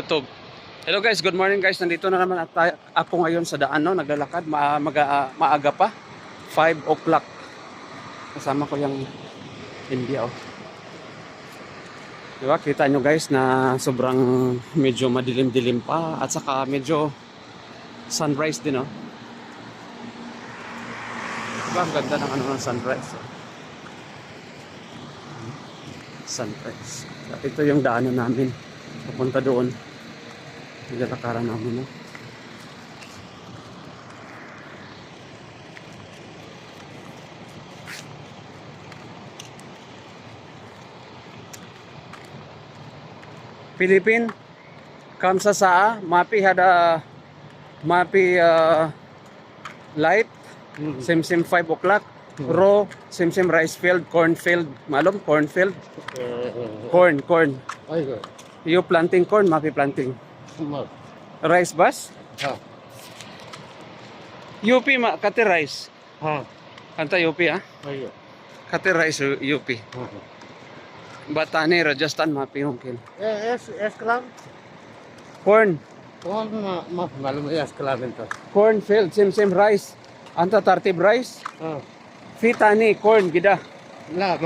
YouTube. Hello guys, good morning guys. Nandito na naman at ako ngayon sa daan, no? naglalakad, ma maga- maaga pa. 5 o'clock. Kasama ko yung India, oh. Diba, kita nyo guys na sobrang medyo madilim-dilim pa at saka medyo sunrise din, oh. Diba, ang ganda ng ano ng sunrise, oh. Sunrise. Ito yung daanan namin. Papunta doon. Nilalakaran namin, no? Philippine, kamsa saa, mapi hada, mapi uh, light, sim sim 5 o'clock, raw, sim sim rice field, corn field, malum, corn field, corn, corn. Ay. You planting corn, mapi planting. Sumat. Rice bus? Ha. UP ma, kati rice. Ha. Kanta UP ah. Ay, Kati rice UP. Batani Rajasthan mapi mungkin. Eh, es, es club? Corn, Kung ma, ma, malum es club ito. corn field, sim sim rice. Anta tartib rice. Ha. Fitani corn gida. La,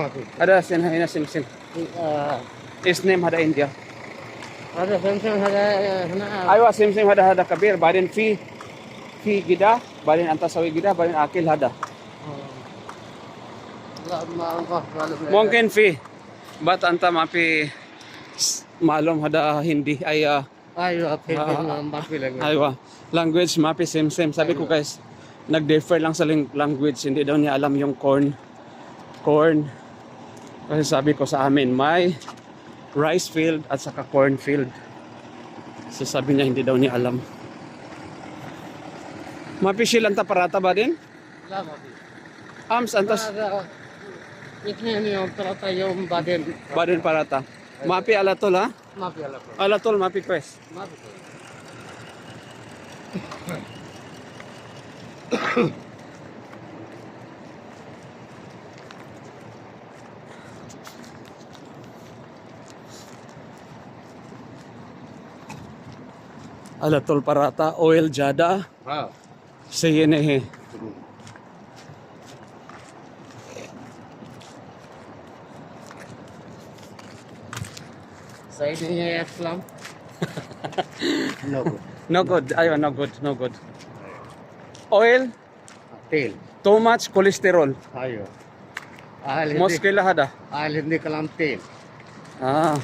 Badin fi fi gida. Badin anta sawi gida. Badin akil hada. La, ma, ma, malum. Mungkin fi. Bat anta mapi s- malum hada hindi ay ah, Ay, okay. Ah, Mapi lang. aywa language mapi same same. Sabi ko guys, nag-differ lang sa language. Hindi daw niya alam yung corn. Corn. Kasi sabi ko sa amin, may rice field at saka corn field. So sabi niya hindi daw niya alam. Mapi silang parata ba din? Ams antas Ada, itne niyo trata yung baden. Badin parata. Mapi alatol ha? Mapi ala ko. Alatol mapi quest. Mapi ko. Alatol parata oil jada Ha. sayene Sa inyo es club? No good. No good. Ayo no good, no good. Oil Tail. too much cholesterol. Ayo. Ahal hindi. Moskila hada. Ahal hindi ka lang tail. Ah,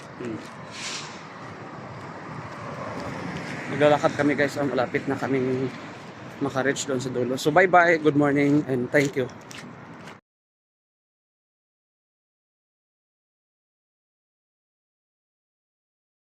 naglalakad kami guys. Ah, Malapit na kaming maka-reach doon sa dulo. So bye bye, good morning and thank you.